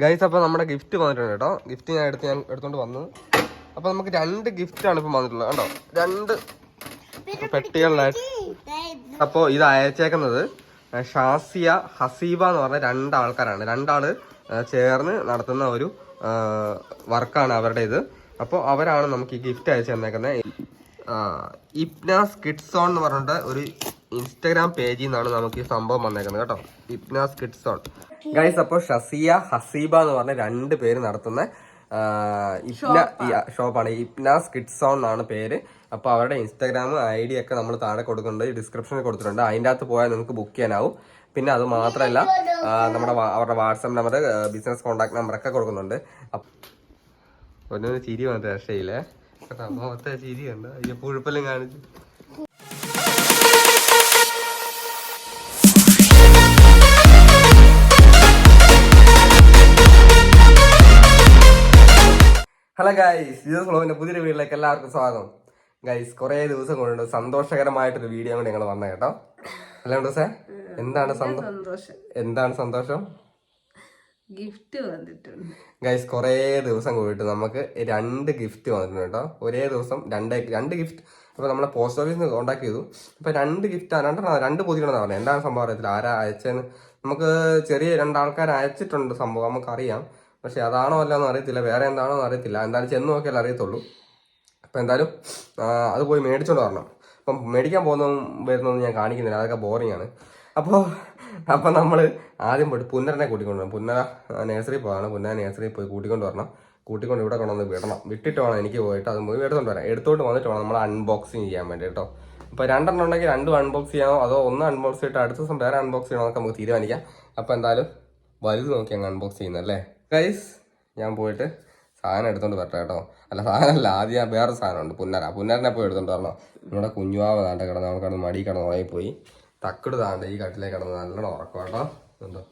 Guys അപ്പോൾ നമ്മുടെ gift വന്നിട്ടുണ്ട് കേട്ടോ. ഗിഫ്റ്റ് ഞാൻ എടുത്ത് ഞാൻ എടുത്തോണ്ട് വന്നു. അപ്പോൾ നമുക്ക് രണ്ട് ഗിഫ്റ്റാണ് ഇപ്പോൾ വന്നിട്ടുള്ളത്. കേട്ടോ രണ്ട് പെട്ടികളിലായിട്ട്. അപ്പോൾ ഇത് അയച്ചേക്കുന്നത് ഷാസിയ ഹസീബ എന്ന് പറഞ്ഞ രണ്ടാൾക്കാരാണ് രണ്ടാൾ ചേർന്ന് നടത്തുന്ന ഒരു വർക്കാണ് അവരുടെ ഇത്. അപ്പോൾ അവരാണ് നമുക്ക് ഈ ഗിഫ്റ്റ് അയച്ചു തന്നേക്കുന്നത് ഇപ്നാസ് കിഡ്സോൺ എന്ന് പറഞ്ഞിട്ട് ഒരു ഇൻസ്റ്റാഗ്രാം പേജിൽ നിന്നാണ് നമുക്ക് ഈ സംഭവം വന്നേക്കുന്നത് കേട്ടോ. ഇപ്നാസ് ഓൺ ഗൈസ് അപ്പോൾ ഷസിയ ഹസീബ എന്ന് പറഞ്ഞ രണ്ട് പേര് നടത്തുന്ന ഇപ്ന ഷോപ്പാണ് ഇപ്നാസ് കിഡ്സോൺ എന്നാണ് പേര്. അപ്പോൾ അവരുടെ ഇൻസ്റ്റാഗ്രാം ഐ ഡി ഒക്കെ നമ്മൾ താഴെ കൊടുക്കുന്നുണ്ട്. ഡിസ്ക്രിപ്ഷനിൽ കൊടുത്തിട്ടുണ്ട്. അതിന്റെ അകത്ത് പോയാൽ നിങ്ങൾക്ക് ബുക്ക് ചെയ്യാനാവും. പിന്നെ അത് മാത്രമല്ല നമ്മുടെ അവരുടെ WhatsApp number business contact number ഒക്കെ കൊടുക്കുന്നുണ്ട്. ഒന്നും ചിരി വന്നത് രക്ഷയില്ലേ? മുഖത്തെ ചിരി കണ്ടോ? ഈ പുഴുപ്പെല്ലാം കാണിച്ചു. ഹലോ ഗൈസ് ഇത് ഫ്ലോവിന്റെ പുതിയൊരു വീഡിയോയിലേക്ക് എല്ലാവർക്കും സ്വാഗതം. ഗൈസ് കുറേ ദിവസം കൊണ്ട് സന്തോഷകരമായിട്ടൊരു വീഡിയോ കൊണ്ട് ഞങ്ങൾ വന്ന കേട്ടോ. അല്ല ദിവസേ എന്താണ് സന്തോഷം? എന്താണ് സന്തോഷം? ഗിഫ്റ്റ് വന്നിട്ടുണ്ട്. ഗൈസ് കുറേ ദിവസം കൂടിയിട്ട് നമുക്ക് രണ്ട് ഗിഫ്റ്റ് വന്നിട്ടുണ്ട് കേട്ടോ. ഒരേ ദിവസം രണ്ട് രണ്ട് ഗിഫ്റ്റ് അപ്പോൾ നമ്മളെ പോസ്റ്റ് ഓഫീസിൽ നിന്ന് കോൺടാക്ട് ചെയ്തു. അപ്പോൾ രണ്ട് ഗിഫ്റ്റ് രണ്ടെണ്ണം രണ്ട് പൊതിക്കണമെന്ന് പറഞ്ഞത് എന്താണ് സംഭവം അറിയത്തില്ല? ആരാ അയച്ചതെന്ന് നമുക്ക് ചെറിയ രണ്ടാൾക്കാർ അയച്ചിട്ടുണ്ട് സംഭവം. നമുക്കറിയാം. പക്ഷെ അതാണോ അല്ലാന്ന് അറിയത്തില്ല. വേറെ എന്താണോ എന്ന് അറിയത്തില്ല. എന്തായാലും ചെന്ന് നോക്കിയാൽ അറിയത്തുള്ളൂ. അപ്പോൾ എന്തായാലും അത് പോയി മേടിച്ചോണ്ട് വരണം. അപ്പം മേടിക്കാൻ പോകുന്നതും വരുന്നതൊന്നും ഞാൻ കാണിക്കുന്നില്ല. അതൊക്കെ ബോറിംഗ് ആണ്. അപ്പോൾ അപ്പം നമ്മൾ ആദ്യം പോയിട്ട് പുന്നരനെ കൂട്ടിക്കൊണ്ട് വരണം. പുന്നര നേഴ്സറി പോകാണ് പുന്നര നേഴ്സറി പോയി കൂട്ടിക്കൊണ്ട് വരണം. കൂട്ടിക്കൊണ്ട് ഇവിടെ കൊണ്ടുവന്ന് വിടണം. വിട്ടിട്ട് വേണം എനിക്ക് പോയിട്ട് അത് പോയി എടുത്തോണ്ട് വരാം എടുത്തോണ്ട് വന്നിട്ട് വേണം നമ്മൾ അൺബോക്സിങ് ചെയ്യാൻ വേണ്ടി കേട്ടോ. അപ്പോൾ രണ്ടെണ്ണം ഉണ്ടെങ്കിൽ രണ്ടും അൺബോക്സ് ചെയ്യാമോ അതോ ഒന്ന് അൺബോക്സ് ചെയ്തിട്ട് അടുത്ത ദിവസം വേറെ അൺബോക്സ് ചെയ്യണോ എന്നൊക്കെ നമുക്ക് തീരുമാനിക്കാം. അപ്പോൾ എന്തായാലും വലുത് നോക്കി അങ്ങ് അൺബോക്സ് ചെയ്യുന്നല്ലേ ഗൈസ് ഞാൻ പോയിട്ട് സാധനം എടുത്തോണ്ട് വരട്ടെ കേട്ടോ. അല്ല സാധനമല്ല ആദ്യം വേറെ സാധനമുണ്ട് പുന്നര. പുന്നരനെ പോയി എടുത്തോണ്ട് വരണം. നമ്മുടെ കുഞ്ഞുവാവ് താണ്ട കിടന്ന് നമുക്ക് കിടന്ന് മടി കിടന്ന് ഉറങ്ങി പോയി തക്കട് താണ്ട ഈ കട്ടിലേക്ക് കിടന്ന് നല്ലോണം ഉറക്കം കേട്ടോ. എന്തോ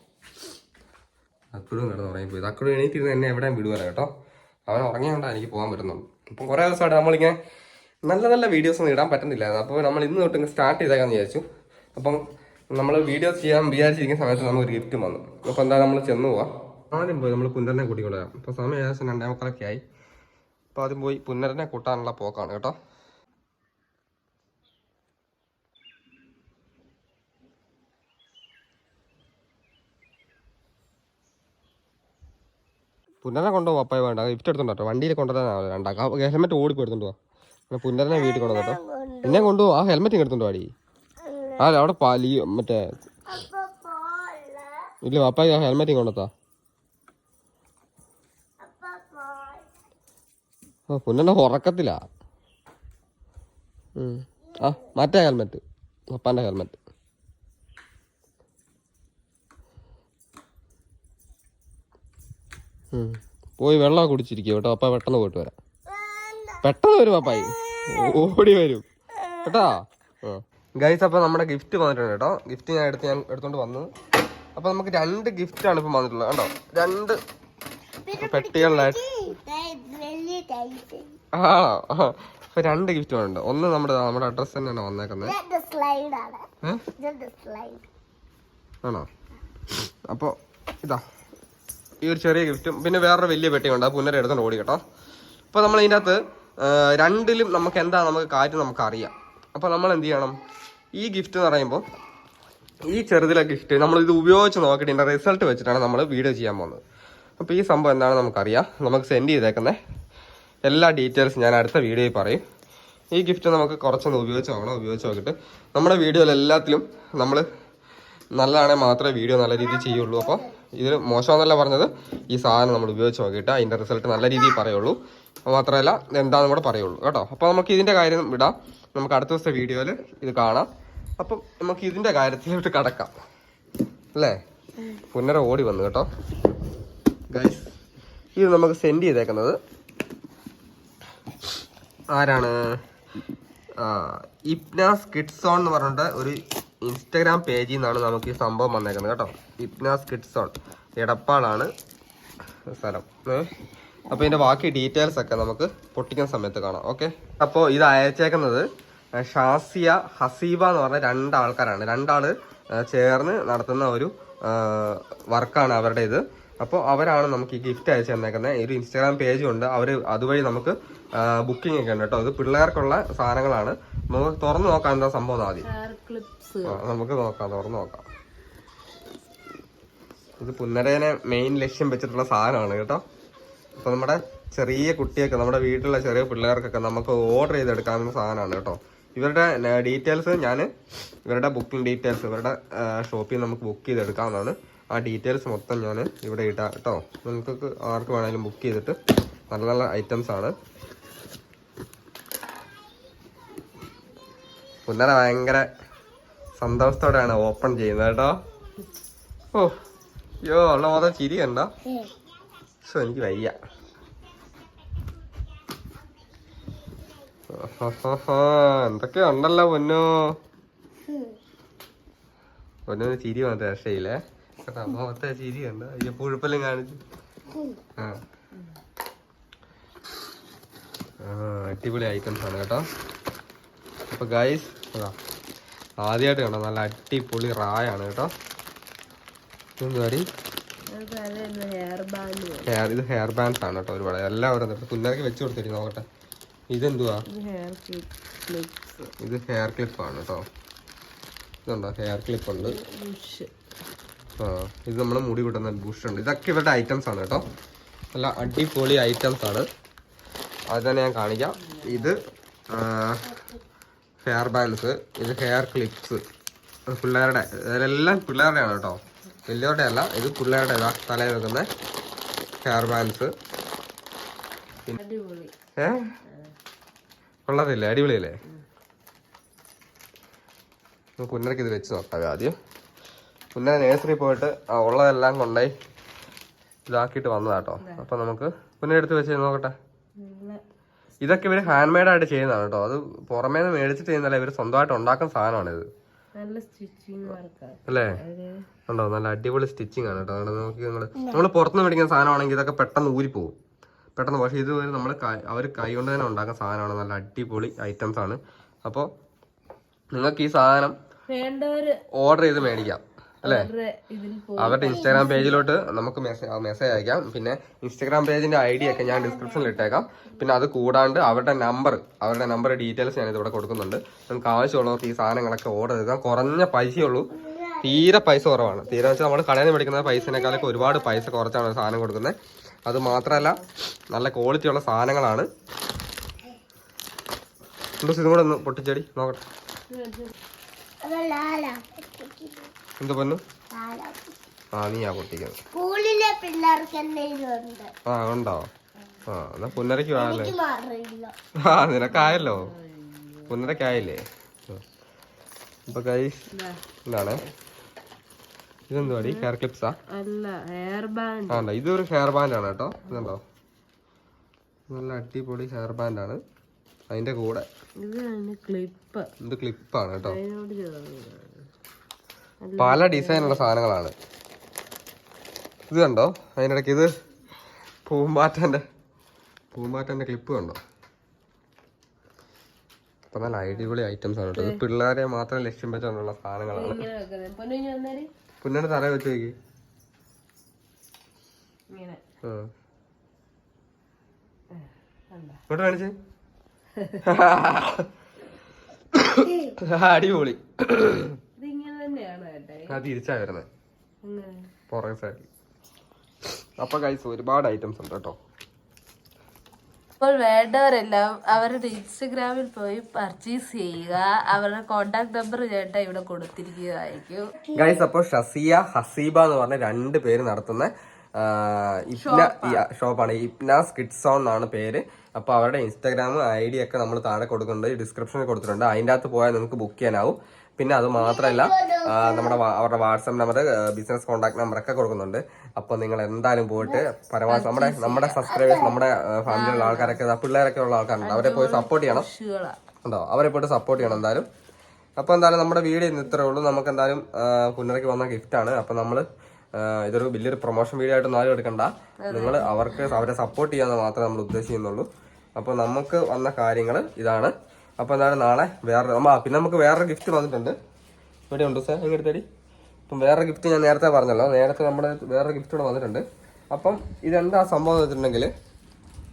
തക്കടും കിടന്ന് ഉറങ്ങി പോയി തക്കട് എണീറ്റിരുന്ന് എന്നെ എവിടെയും വിടുവല്ല കേട്ടോ. അവൻ ഉറങ്ങിയോണ്ടാണ് എനിക്ക് പോകാൻ പറ്റുന്നുള്ളൂ. ഇപ്പം കുറേ ദിവസമായിട്ട് നമ്മളിങ്ങനെ നല്ല നല്ല വീഡിയോസ് ഒന്നും ഇടാൻ പറ്റുന്നില്ലായിരുന്നു. അപ്പോൾ നമ്മൾ ഇന്ന് തൊട്ട് സ്റ്റാർട്ട് ചെയ്തേക്കാന്ന് വിചാരിച്ചു. അപ്പം നമ്മൾ വീഡിയോസ് ചെയ്യാൻ വിചാരിച്ചിരിക്കുന്ന സമയത്ത് നമുക്ക് ഗിഫ്റ്റ് വന്നു. അപ്പോൾ എന്താ നമ്മൾ ചെന്ന് പോവാം. ആദ്യം പോയി നമ്മൾ പുന്നരനെ കൂട്ടിക്കൊണ്ട് വരാം ഇപ്പോൾ സമയം ഏകദേശം രണ്ടേ മുക്കാലൊക്കെ ആയി. അപ്പോൾ ആദ്യം പോയി പുന്നരനെ കൂട്ടാനുള്ള പോക്കാണ് കേട്ടോ. പുന്നരനെ കൊണ്ടുപോകും അപ്പായ വേണ്ട. ഗിഫ്റ്റ് എടുത്തോണ്ടോ വണ്ടിയിൽ കൊണ്ടുവരാനാവില്ല രണ്ടാക്കാം ഹെൽമെറ്റ് ഓടി എടുത്തോണ്ട് പിന്നെ പുന്നരനെ വീട്ടിൽ കൊണ്ടുവന്നു കേട്ടോ. എന്നെ കൊണ്ടുപോകും ആ ഹെൽമെറ്റ് എടുത്തോണ്ടോ വാടി. ആ അവിടെ പാലി മറ്റേ ഇല്ല അപ്പായി ആ ഹെൽമെറ്റ് കൊണ്ടുത്താ ഓ പുന്നെ ഉറക്കത്തില്ല. ആ മറ്റേ ഹെൽമെറ്റ്. പപ്പാന്റെ ഹെൽമെറ്റ്. പോയി വെള്ളം കുടിച്ചിരിക്കും കേട്ടോ. അപ്പ പെട്ടെന്ന് പോയിട്ട് വരാം. പെട്ടെന്ന് വരും അപ്പായി ഓടി വരും. കേട്ടോ? ഗൈസ് അപ്പൊ നമ്മുടെ ഗിഫ്റ്റ് വന്നിട്ടുണ്ട് കേട്ടോ. ഗിഫ്റ്റ് ഞാൻ എടുത്ത് ഞാൻ എടുത്തോണ്ട് വന്നു. അപ്പൊ നമുക്ക് രണ്ട് ഗിഫ്റ്റ് ആണ് ഇപ്പൊ വന്നിട്ടുള്ളത്. കേട്ടോ രണ്ട് പെട്ടികളിലായിട്ട് ആ അപ്പൊ രണ്ട് ഗിഫ്റ്റ് വേണ്ട ഒന്ന് നമ്മുടെ നമ്മുടെ അഡ്രസ് തന്നെയാണ് വന്നേക്കുന്നത്? ആണോ. അപ്പോൾ ഇതാ ഈ ഒരു ചെറിയ ഗിഫ്റ്റും പിന്നെ വേറൊരു വലിയ പെട്ടിയുണ്ട് അത് പുനരെ എടുത്തോണ്ട് ഓടി കേട്ടോ. അപ്പൊ നമ്മൾ ഇതിന്റെ അകത്ത് രണ്ടിലും നമുക്ക് എന്താ നമുക്ക് കാര്യം നമുക്ക് അറിയാം. അപ്പൊ നമ്മൾ എന്ത് ചെയ്യണം? ഈ ഗിഫ്റ്റ് എന്ന് പറയുമ്പോൾ ഈ ചെറുതിലെ ഗിഫ്റ്റ് നമ്മൾ ഇത് ഉപയോഗിച്ച് നോക്കിയിട്ട് ഇതിന്റെ റിസൾട്ട് വെച്ചിട്ടാണ് നമ്മൾ വീഡിയോ ചെയ്യാൻ പോകുന്നത്. അപ്പോൾ ഈ സംഭവം എന്താണെന്ന് നമുക്കറിയാം. നമുക്ക് സെൻഡ് ചെയ്തേക്കുന്നത് എല്ലാ ഡീറ്റെയിൽസ് ഞാൻ അടുത്ത വീഡിയോയിൽ പറയും. ഈ ഗിഫ്റ്റ് നമുക്ക് കുറച്ചൊന്ന് ഉപയോഗിച്ച് നോക്കണം. ഉപയോഗിച്ച് നോക്കിയിട്ട് നമ്മുടെ വീഡിയോയിൽ എല്ലാത്തിലും നമ്മൾ നല്ലതാണെങ്കിൽ മാത്രമേ വീഡിയോ നല്ല രീതിയിൽ ചെയ്യുള്ളൂ. അപ്പോൾ ഇതിൽ മോശമെന്നല്ല പറഞ്ഞത്. ഈ സാധനം നമ്മൾ ഉപയോഗിച്ച് നോക്കിയിട്ട് അതിന്റെ റിസൾട്ട് നല്ല രീതിയിൽ പറയുള്ളൂ. മാത്രമല്ല എന്താണെന്ന് കൂടെ പറയുള്ളൂ. കേട്ടോ? അപ്പോൾ നമുക്ക് ഇതിന്റെ കാര്യം വിടാം. നമുക്ക് അടുത്ത ദിവസത്തെ വീഡിയോയിൽ ഇത് കാണാം. അപ്പം നമുക്ക് ഇതിന്റെ കാര്യത്തിലോട്ട് കടക്കാം. അല്ലേ? പുനര ഓടി വന്നു കേട്ടോ. ഗൈസ് ഇത് നമുക്ക് സെൻഡ് ചെയ്തേക്കുന്നത് ആരാണ്? ഇപ്നാസ് കിഡ്സോൺ എന്ന് പറഞ്ഞിട്ട് ഒരു ഇൻസ്റ്റഗ്രാം പേജിൽ നിന്നാണ് നമുക്ക് ഈ സംഭവം വന്നേക്കുന്നത് കേട്ടോ. ഇപ്നാസ് കിഡ്സോൺ എടപ്പാളാണ് സ്ഥലം. അപ്പോൾ ഇതിന്റെ ബാക്കി ഡീറ്റെയിൽസ് ഒക്കെ നമുക്ക് പൊട്ടിക്കുന്ന സമയത്ത് കാണാം. ഓക്കെ? അപ്പോൾ ഇത് അയച്ചേക്കുന്നത് ഷാസിയ ഹസീബ എന്ന് പറഞ്ഞ രണ്ടാൾക്കാരാണ്. രണ്ടാൾ ചേർന്ന് നടത്തുന്ന ഒരു വർക്കാണ് അവരുടെ ഇത് അപ്പോൾ അവരാണ് നമുക്ക് ഈ ഗിഫ്റ്റ് അയച്ചു തന്നേക്കുന്നത് ഒരു ഇൻസ്റ്റാഗ്രാം പേജും ഉണ്ട്. അവർ അതുവഴി നമുക്ക് ബുക്കിംഗ് ഒക്കെ ഉണ്ട് കേട്ടോ. ഇത് പിള്ളേർക്കുള്ള സാധനങ്ങളാണ്. നമുക്ക് തുറന്നു നോക്കാം എന്താ സംഭവം ആദ്യം. നമുക്ക് നോക്കാം തുറന്നു നോക്കാം. ഇത് പുന്നരേനെ മെയിൻ ലക്ഷ്യം വെച്ചിട്ടുള്ള സാധനമാണ് കേട്ടോ. അപ്പോൾ നമ്മുടെ ചെറിയ കുട്ടിയൊക്കെ നമ്മുടെ വീട്ടിലുള്ള ചെറിയ പിള്ളേർക്കൊക്കെ നമുക്ക് ഓർഡർ ചെയ്തെടുക്കാവുന്ന സാധനമാണ് കേട്ടോ. ഇവരുടെ ഡീറ്റെയിൽസ് ഞാൻ ഇവരുടെ ബുക്കിംഗ് ഡീറ്റെയിൽസ് ഇവരുടെ ഷോപ്പിൽ നമുക്ക് ബുക്ക് ചെയ്തെടുക്കാവുന്നതാണ്. ആ ഡീറ്റെയിൽസ് മൊത്തം ഞാൻ ഇവിടെ ഇടാം കേട്ടോ നിങ്ങൾക്ക് ആർക്ക് വേണമെങ്കിലും ബുക്ക് ചെയ്തിട്ട് നല്ല നല്ല ഐറ്റംസ് ആണ്. പുന്നര ഭയങ്കര സന്തോഷത്തോടെയാണ് ഓപ്പൺ ചെയ്യുന്നത് കേട്ടോ. ഓ യോ ഉള്ള മൊത്തം ചിരി കണ്ടോ? സോ എനിക്ക് വയ്യ. എന്തൊക്കെ ഉണ്ടല്ലോ പൊന്നു. പൊന്നു ചിരി വന്നിട്ട് രക്ഷയില്ലേ? പുഴുപ്പെല്ലാം കാണിച്ചു. ആ. അടിപൊളി ഐറ്റംസ് ആണ് കേട്ടോ. അപ്പൊ ഗൈസ് ആദ്യമായിട്ട് കണ്ടോ നല്ല അടിപൊളി റായാണ് കേട്ടോ. എന്തുവാടി ഹെയർ ബാൻഡ് ഇത് ഹെയർ ബാൻഡ്സ് ആണ് കേട്ടോ ഒരുപാട്. എല്ലാവരും കുഞ്ഞാർക്ക് വെച്ച് കൊടുത്തിരിക്കും നോക്കട്ടെ. ഇതെന്തുവാ? ഇത് ഹെയർ ക്ലിപ്പ് ആണ് കേട്ടോ. ഇതുണ്ടോ ഹെയർ ക്ലിപ്പ് ഉണ്ട്. ഇത് നമ്മുടെ മുടി കിട്ടുന്ന ബൂസ്റ്റർ ഉണ്ട്. ഇതൊക്കെ ഇവരുടെ ഐറ്റംസ് ആണ് കേട്ടോ. നല്ല അടിപൊളി ഐറ്റംസ് ആണ്. അത് തന്നെ ഞാൻ കാണിക്കാം. ഇത് ഹെയർ ബാൻഡ്സ് ഇത് ഹെയർ ക്ലിപ്സ് പിള്ളേരുടെ ഇതെല്ലാം പിള്ളേരുടെയാണ് കേട്ടോ. വലിയവരുടെ അല്ല ഇത് പിള്ളേരുടെ ഇതാ തലയിൽ വെക്കുന്ന ഹെയർ ബാൻഡ്സ് ഏ? കൊള്ളത്തില്ലേ? അടിപൊളിയല്ലേ? നമുക്ക് ഉന്നരക്ക് ഇത് വെച്ച് നോക്കാം ആദ്യം. പുന്നര നേഴ്സറി പോയിട്ട് ആ ഉള്ളതെല്ലാം കൊണ്ടുപോയി ഇതാക്കിയിട്ട് വന്നതാട്ടോ. അപ്പൊ നമുക്ക് പിന്നെ എടുത്ത് വെച്ച് നോക്കട്ടെ. ഇതൊക്കെ ഇവർ ഹാൻഡ് മെയ്ഡ് ആയിട്ട് ചെയ്യുന്നതാണ് കേട്ടോ. അത് പുറമേ നിന്ന് മേടിച്ചിട്ട് ചെയ്യുന്നല്ല ഇവർ സ്വന്തമായിട്ട് ഉണ്ടാക്കുന്ന സാധനമാണ് ഇത്. അല്ലേ? ഉണ്ടോ നല്ല അടിപൊളി സ്റ്റിച്ചിങ് ആണ് കേട്ടോ. നോക്കി നിങ്ങൾ നമ്മൾ പുറത്തുനിന്ന് മേടിക്കുന്ന സാധനമാണെങ്കിൽ ഇതൊക്കെ പെട്ടെന്ന് ഊരിപ്പോവും. പെട്ടെന്ന് പക്ഷേ ഇത് നമ്മൾ അവർ കൈ കൊണ്ട് തന്നെ ഉണ്ടാക്കുന്ന സാധനമാണ്. നല്ല അടിപൊളി ഐറ്റംസ് ആണ്. അപ്പോൾ നിങ്ങൾക്ക് ഈ സാധനം ഓർഡർ ചെയ്ത് മേടിക്കാം. അല്ലേ? അവരുടെ ഇൻസ്റ്റാഗ്രാം പേജിലോട്ട് നമുക്ക് മെസ്സേജ് അയക്കാം. പിന്നെ ഇൻസ്റ്റാഗ്രാം പേജിന്റെ ഐ ഡി ഒക്കെ ഞാൻ ഡിസ്ക്രിപ്ഷനിൽ ഇട്ടേക്കാം. പിന്നെ അത് കൂടാണ്ട് അവരുടെ നമ്പർ അവരുടെ നമ്പർ ഡീറ്റെയിൽസ് ഞാൻ ഇതിവിടെ കൊടുക്കുന്നുണ്ട്. നമുക്ക് ആവശ്യമുള്ളവർക്ക് ഈ സാധനങ്ങളൊക്കെ ഓർഡർ ചെയ്താൽ കുറഞ്ഞ പൈസയുള്ളൂ. തീരെ പൈസ കുറവാണ്. തീരെ വെച്ചാൽ നമ്മൾ കടയിൽ നിന്ന് മേടിക്കുന്ന പൈസേക്കാളൊക്കെ ഒരുപാട് പൈസ കുറച്ചാണ് സാധനം കൊടുക്കുന്നത്. അത് മാത്രമല്ല നല്ല ക്വാളിറ്റി ഉള്ള സാധനങ്ങളാണ്. ഇതും കൂടെ ഒന്ന് പൊട്ടിച്ചടി. നോക്കട്ടെ. എന്ത് പറഞ്ഞു ആ നീയാ പൊട്ടിക്കുന്നത്. സ്കൂളിലെ പിള്ളേർക്ക് എന്തെങ്കിലും ഉണ്ട് ആ ഉണ്ടോ? ആ എന്നാ പുന്നരയ്ക്ക് വേണല്ലേ ആ നിനക്കായല്ലോ. പുന്നരക്കായില്ലേ അപ്പൊ കൈ എന്താണ്? ഇതെന്തുവാടി? ഹെയർ ക്ലിപ്സാ അല്ല ഹെയർ ബാൻഡ് ആണ്ടോ ഇതൊരു ഹെയർ ബാൻഡ് ആണ് കേട്ടോ. ഇതുണ്ടോ? നല്ല അടിപൊളി ഹെയർ ബാൻഡ് ആണ്. അതിന്റെ കൂടെ. ക്ലിപ്പ് ഇത് ക്ലിപ്പാണ് കേട്ടോ. പല ഡിസൈനുള്ള സാധനങ്ങളാണ്. ഇത് കണ്ടോ? അതിനിടയ്ക്ക് ഇത് പൂമ്പാറ്റന്റെ പൂമ്പാറ്റന്റെ ക്ലിപ്പ് കണ്ടോ? അപ്പൊ നല്ല അടിപൊളി ഐറ്റംസ് ആണ് കേട്ടോ. ഇത് പിള്ളേരെ മാത്രം ലക്ഷ്യം വെച്ചുകൊണ്ടുള്ള സാധനങ്ങളാണ്. ഇങ്ങനെ വെക്കുന്നത്. പൊന്നു ഇനി വന്നേര് പുന്നയുടെ തല വെച്ച് നോക്കി. ഇങ്ങോട്ട് കാണിച്ചേ. അടിപൊളി. ആ തിരിച്ചാ വരുന്നത് പുറകെ സൈഡിൽ അപ്പൊ കൈസ് ഒരുപാട് ഐറ്റംസ് ഉണ്ട് കേട്ടോ. അപ്പോൾ വേണ്ടവരെല്ലാം അവരുടെ ഇൻസ്റ്റഗ്രാമിൽ പോയി പർച്ചേസ് ചെയ്യുക. അവരുടെ കോണ്ടാക്ട് നമ്പർ ചേട്ടാ ഇവിടെ കൊടുത്തിരിക്കുകയായിരിക്കും. ഗൈസ് അപ്പോൾ ഷസിയ ഹസീബ എന്ന് പറഞ്ഞ രണ്ട് പേര് നടത്തുന്ന ഷോപ്പാണ്. ഇപ്നാസ് കിഡ്സ് ഓൺ എന്നാണ് പേര്. അപ്പോൾ അവരുടെ ഇൻസ്റ്റാഗ്രാം ഐ ഡി ഒക്കെ നമ്മൾ താഴെ കൊടുക്കുന്നുണ്ട്. ഡിസ്ക്രിപ്ഷനിൽ കൊടുത്തിട്ടുണ്ട്. അതിന്റെ അകത്ത് പോയാൽ നമുക്ക് ബുക്ക് ചെയ്യാനാവും. പിന്നെ അത് മാത്രമല്ല നമ്മുടെ അവരുടെ WhatsApp number business contact number ഒക്കെ കൊടുക്കുന്നുണ്ട്. അപ്പോൾ നിങ്ങൾ എന്തായാലും പോയിട്ട് പരമാവധി നമ്മുടെ നമ്മുടെ സബ്സ്ക്രൈബേഴ്സ് നമ്മുടെ ഫാമിലിയിലുള്ള ആൾക്കാരൊക്കെ പിള്ളേരൊക്കെ ഉള്ള ആൾക്കാരുണ്ട്. അവരെ പോയി സപ്പോർട്ട് ചെയ്യണം. ഉണ്ടോ? അവരെ പോയിട്ട് സപ്പോർട്ട് ചെയ്യണം എന്തായാലും. അപ്പോൾ എന്തായാലും നമ്മുടെ വീഡിയോ ഇന്ന് ഇത്രേ ഉള്ളൂ. നമുക്ക് എന്തായാലും പുനരയ്ക്ക് വന്ന ഗിഫ്റ്റാണ് അപ്പോൾ നമ്മൾ ഇതൊരു വലിയൊരു പ്രൊമോഷൻ വീഡിയോ ആയിട്ട് ആരും എടുക്കണ്ട. നിങ്ങൾ അവർക്ക് അവരെ സപ്പോർട്ട് ചെയ്യാന്ന് മാത്രമേ നമ്മൾ ഉദ്ദേശിക്കുന്നുള്ളൂ. അപ്പോൾ നമുക്ക് വന്ന കാര്യങ്ങൾ ഇതാണ്. അപ്പോൾ എന്തായാലും നാളെ വേറെ പിന്നെ നമുക്ക് വേറൊരു ഗിഫ്റ്റ് വന്നിട്ടുണ്ട് ഇവിടെ ഉണ്ട് സാർ ഇങ്ങോട്ട് തടി അപ്പം വേറെ ഗിഫ്റ്റ് ഞാൻ നേരത്തെ പറഞ്ഞല്ലോ. നേരത്തെ നമ്മുടെ വേറെ ഗിഫ്റ്റ് ഇവിടെ വന്നിട്ടുണ്ട്. അപ്പം ഇതെന്താ സംഭവം എന്ന് വെച്ചിട്ടുണ്ടെങ്കിൽ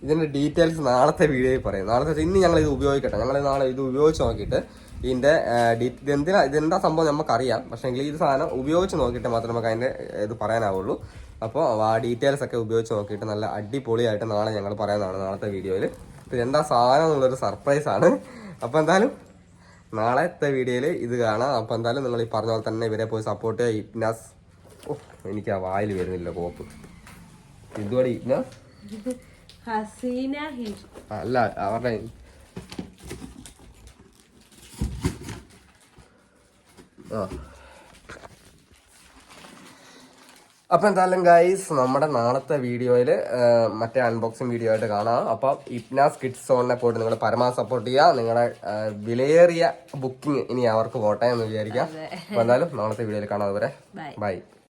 ഇതിന്റെ ഡീറ്റെയിൽസ് നാളത്തെ വീഡിയോയിൽ പറയും. നാളത്തെ ഇന്ന് ഞങ്ങൾ ഇത് ഉപയോഗിക്കട്ടെ. ഞങ്ങൾ നാളെ ഇത് ഉപയോഗിച്ച് നോക്കിയിട്ട് ഇതിന്റെ ഡീറ്റെയിൽ എന്തിനാ ഇതെന്താ സംഭവം നമുക്കറിയാം. പക്ഷേ എങ്കിൽ ഇത് സാധനം ഉപയോഗിച്ച് നോക്കിയിട്ട് മാത്രമേ നമുക്ക് അതിന്റെ ഇത് പറയാനാവുള്ളൂ. അപ്പോൾ ആ ഡീറ്റെയിൽസ് ഒക്കെ ഉപയോഗിച്ച് നോക്കിയിട്ട് നല്ല അടിപൊളിയായിട്ട് നാളെ ഞങ്ങൾ പറയാനാണ് നാളത്തെ വീഡിയോയിൽ. അപ്പോൾ എന്താ സാധനം എന്നുള്ളൊരു സർപ്രൈസ് ആണ്. അപ്പോൾ എന്തായാലും നാളത്തെ വീഡിയോയിൽ ഇത് കാണാം. അപ്പോൾ എന്തായാലും നിങ്ങൾ ഈ പറഞ്ഞ പോലെ തന്നെ ഇവരെ പോയി സപ്പോർട്ട് ചെയ്യുക. ഇഗ്നാസ് ഓ എനിക്ക് ആ വായിൽ വരുന്നില്ല കോപ്പ്. ഇതുപോലെ ഇപ്നാസ് അല്ല അവരുടെ ആ. അപ്പൊ എന്തായാലും ഗൈസ് നമ്മുടെ നാളത്തെ വീഡിയോയിൽ മറ്റേ അൺബോക്സിങ് വീഡിയോ ആയിട്ട് കാണാം. അപ്പോൾ ഇപ്നാസ് കിഡ്സ് സോണിനെ പോയിട്ട് നിങ്ങൾ പരമാവധി സപ്പോർട്ട് ചെയ്യുക നിങ്ങളുടെ വിലയേറിയ ബുക്കിംഗ് ഇനി അവർക്ക് പോട്ടെ എന്ന് വിചാരിക്കാം. അപ്പം എന്തായാലും നാളത്തെ വീഡിയോയിൽ കാണാം അതുവരെ. ബൈ